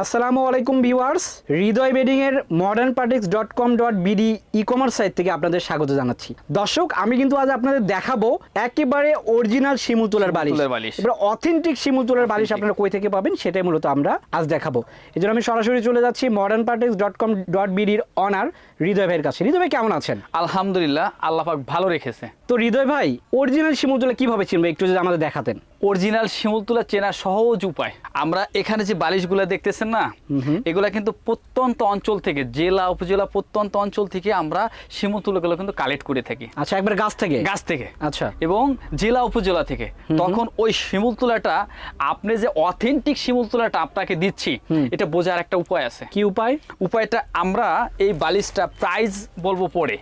আসসালামু আলাইকুম viewers Hriday bedding এর modern পার্টিক্স dot com dot BD e commerce site থেকে আপনাদের স্বাগত জানাচ্ছি। দর্শক আমি কিন্তু আজ আপনাদের দেখাবো একেবারে অরিজিনাল শিমুল তুলার বালিশ। এবার অথেন্টিক শিমুল তুলার বালিশ আপনারা কই থেকে পাবেন সেটাই মূলত আমরা আজ দেখাবো। এই জন্য আমি সরাসরি চলে যাচ্ছি modern partix dot com dot বিডির owner Hriday ভাইয়ের কাছে। হৃদয় ভাই কেমন আছেন? আলহামদুলিল্লাহ আল্লাহ পাক ভালো রেখেছে। তো হৃদয় ভাই অরিজিনাল শিমুল তুলা কীভাবে চিনবে একটু যদি আমাদের দেখাতেন। অরিজিনাল শিমুল তুলা চেনার সহজ উপায়। আমরা এখানে যে বালিশগুলো দেখতেছেন না এগুলা কিন্তু প্রত্যন্ত অঞ্চল থেকে জেলা উপজেলা প্রত্যন্ত অঞ্চল থেকে আমরা শিমুল তুলাগুলো কিন্তু কালেক্ট করে থাকি। আচ্ছা একবার গাছ থেকে? গাছ থেকে। আচ্ছা। এবং জেলা উপজেলা থেকে। তখন ওই শিমুল তুলাটা আপনি যে অথেন্টিক শিমুল তুলাটা আপনাকে দিচ্ছি এটা বোঝার একটা উপায় আছে। কি উপায়? উপায়টা আমরা এই বালিশটা প্রাইস বলব পরে।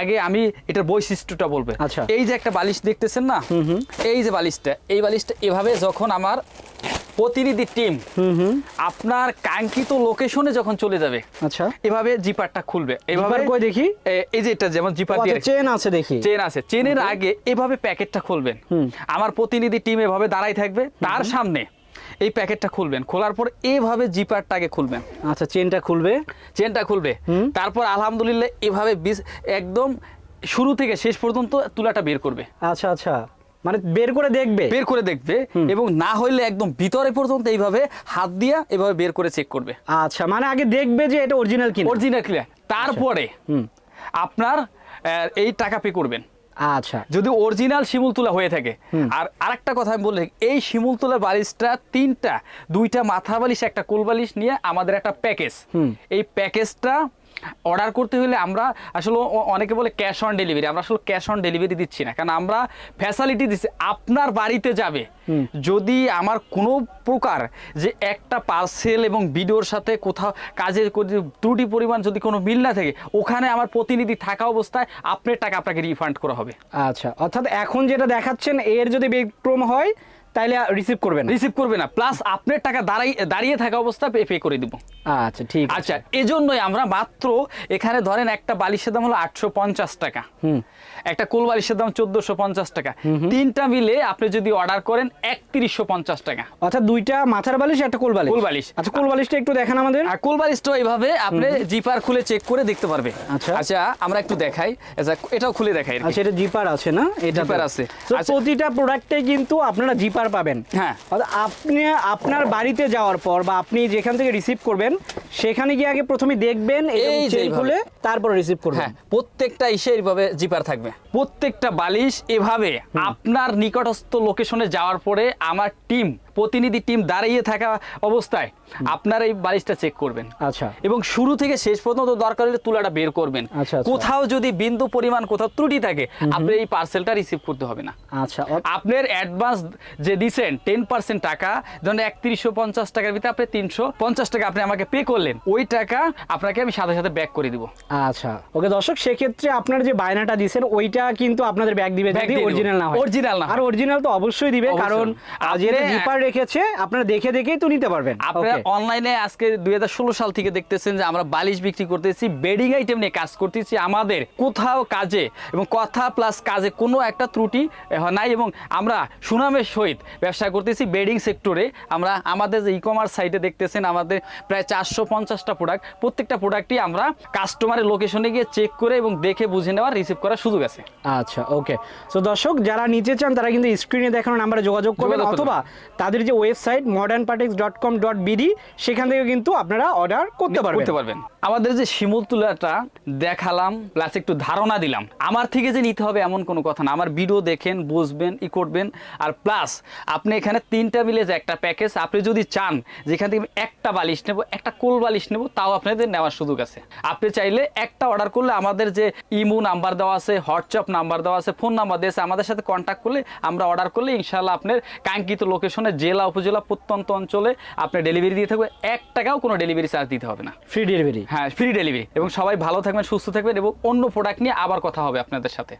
আগে আমি এটার বৈশিষ্ট্যটা বলব। আচ্ছা। এই যে একটা বালিশ দেখতেছেন না এই যে বালিশটা এই বালিশটা এভাবে যখন আমার প্রতিনিধি টিম আপনার কাঙ্ক্ষিত লোকেশনে যখন চলে যাবে আচ্ছা। এভাবে জিপারটা খুলবে এভাবে কই দেখি? এই যে এটা যেমন জিপার দিয়ে চেন আছে দেখি। চেন আছে। চেনের আগে এভাবে প্যাকেটটা খুলবেন। আমার প্রতিনিধি টিম এভাবে দাঁড়াই থাকবে তার সামনে এই প্যাকেটটা খুলবেন। খোলার পর এভাবে জিপারটা আগে খুলবেন। আচ্ছা চেনটা খুলবে? চেনটা খুলবে। তারপর আলহামদুলিল্লাহ এভাবে একদম শুরু থেকে শেষ পর্যন্ত তুলাটা বের করবে। আচ্ছা আচ্ছা। মানে বের করে দেখবে। বের করে দেখবে এবং না হইলে একদম ভিতরে পর্যন্ত এইভাবে হাত দিয়া এভাবে বের করে চেক করবে। আচ্ছা মানে আগে দেখবে যে এটা অরিজিনাল কিনা। অরিজিনাল ক্লিয়ার তারপরে আপনার এই টাকা পে করবেন। আচ্ছা। যদি অরিজিনাল শিমুল তুলা হয়ে থাকে। আর আরেকটা কথা আমি বললে এই শিমুল তুলার বালিশটা তিনটা দুইটা মাথা বালিশ একটা কোল বালিশ নিয়ে আমাদের একটা প্যাকেজ এই প্যাকেজটা অর্ডার করতে হলে আমরা আসলে অনেকে বলে ক্যাশ অন ডেলিভারি আমরা আসলে ক্যাশ অন ডেলিভারি দিচ্ছি না। কারণ আমরা ফ্যাসিলিটি দিচ্ছি আপনার বাড়িতে যাবে। যদি আমার কোনো প্রকার যে একটা পার্সেল এবং ভিডিওর সাথে কোথাও কাজের ত্রুটি পরিমাণ যদি কোনো মিল না থাকে ওখানে আমার প্রতিনিধি থাকা অবস্থায় আপনার টাকা আপনাকে রিফান্ড করা হবে। আচ্ছা অর্থাৎ এখন যেটা দেখাচ্ছেন এর যদি ব্যতিক্রম হয় তাহলে রিসিভ করবেন রিসিভ করবে না। প্লাস আপনার টাকা দাঁড়াই দাঁড়িয়ে থাকা অবস্থা পে পে করে দিব। আচ্ছা ঠিক আচ্ছা এজন্যই আমরা মাত্র এখানে ধরেন একটা বালিশের দাম হলো আটশো পঞ্চাশ টাকা। একটা কোল বালিশের দাম চোদ্দশো পঞ্চাশ টাকা। তিনটা মিলে আপনি যদি অর্ডার করেন একত্রিশশো পঞ্চাশ টাকা। অর্থাৎ দুইটা মাথার বালিশ একটা কোল বালিশ। কোল বালিশ। আচ্ছা কোল বালিশটা একটু দেখান আমাদের। আর কোল বালিশটা এইভাবে আপনি জিপার খুলে চেক করে দেখতে পারবে। আচ্ছা। আচ্ছা আমরা একটু দেখাই। আচ্ছা, এটাও খুলে দেখাই আচ্ছা এটা জিপার আছে না? এটা জিপার আছে। আচ্ছা। প্রতিটা প্রোডাক্টে কিন্তু আপনারা জিপার পাবেন হ্যাঁ। আপনি আপনার বাড়িতে যাওয়ার পর বা আপনি যেখান থেকে রিসিভ করবেন সেখানে গিয়ে আগে প্রথমে দেখবেন এই এইভাবে। খুলে তারপর রিসিভ করবেন। হ্যাঁ প্রত্যেকটা ইসে এইভাবে জিপার থাকবে। প্রত্যেকটা বালিশ এভাবে আপনার নিকটস্থ লোকেশনে যাওয়ার পরে আমার টিম প্রতিনিধি টিম দাঁড়িয়ে থাকা অবস্থায় আপনার এই বালিশটা চেক করবেন। আচ্ছা। এবং শুরু থেকে শেষ পর্যন্ত দরকার হলে তুলাটা বের করবেন। আচ্ছা, আচ্ছা। কোথাও যদি বিন্দু পরিমাণ কোথাও ত্রুটি থাকে আপনি এই পার্সেলটা রিসিভ করতে হবে না। আচ্ছা আপনার অ্যাডভান্স যে দিছেন টেন পার্সেন্ট টাকা ধরেন একত্রিশশো পঞ্চাশ টাকার ভিতরে আপনি তিনশো পঞ্চাশ টাকা আপনি আমাকে পে করলেন। ওই টাকা আপনাকে আমি সাথে সাথে ব্যাক করে দিব। আচ্ছা। ওকে দর্শক সেক্ষেত্রে আপনার যে বায়নাটা দিয়েছেন ওইটা কিন্তু আপনাদের ব্যাগ দিবে যদি অরিজিনাল না হয়। Original না আর অরিজিনাল তো অবশ্যই দিবে কারণ যেহেতু জিপার রেখেছে আপনারা দেখে দেখেই তো নিতে পারবেন। আপনারা অনলাইনে আজকে দুই সাল থেকে দেখতেছেন যে আমরা বালিশ বিক্রি করতেছি বেডিং আইটেম নিয়ে কাজ করতেছি আমাদের কোথাও কাজে এবং কথা প্লাস কাজে কোনো একটা ত্রুটি নাই এবং আমরা সুনামের সহিত ব্যবসা করতেছি বেডিং সেক্টরে আমরা আমাদের যে ই কমার্স সাইটে দেখতেছেন আমাদের প্রায় চারশো পঞ্চাশটা প্রোডাক্ট প্রত্যেকটা প্রোডাক্টই আমরা কাস্টমারের লোকেশনে গিয়ে চেক করে এবং দেখে বুঝে নেওয়ার রিসিভ করার সুযোগ আছে। আচ্ছা ওকে সো দর্শক যারা নিতে চান তারা কিন্তু স্ক্রিনে দেখানো নাম্বারে যোগাযোগ করবেন অথবা তাদের যে website modern partix dot com dot BD সেখান থেকে কিন্তু আপনারা অর্ডার করতে পারবেন করতে পারবেন। আমাদের যে শিমুল তুলাটা দেখালাম প্লাস একটু ধারণা দিলাম। আমার থেকে যে নিতে হবে এমন কোনো কথা না। আমার ভিডিও দেখেন বুঝবেন ই করবেন। আর প্লাস আপনি এখানে তিনটা মিলে যে একটা প্যাকেজ আপনি যদি চান যেখান থেকে একটা বালিশ নেব একটা কোল বালিশ নেব তাও আপনাদের নেওয়ার সুযোগ আছে। আপনি চাইলে একটা অর্ডার করলে আমাদের যে ইমো নাম্বার দেওয়া আছে হোয়াটসঅ্যাপ নাম্বার দেওয়া আছে ফোন নাম্বার দিয়েছে আমাদের সাথে কন্ট্যাক্ট করলে আমরা অর্ডার করলে ইনশাল্লাহ আপনার কাঙ্ক্ষিত লোকেশনে জেলা উপজেলা প্রত্যন্ত অঞ্চলে আপনি ডেলিভারি দিয়ে থাকবে এক টাকাও কোনো ডেলিভারি চার্জ দিতে হবে না। ফ্রি ডেলিভারি হ্যাঁ ফ্রি ডেলিভারি এবং সবাই ভালো থাকবেন সুস্থ থাকবেন এবং অন্য প্রোডাক্ট নিয়ে আবার কথা হবে আপনাদের সাথে।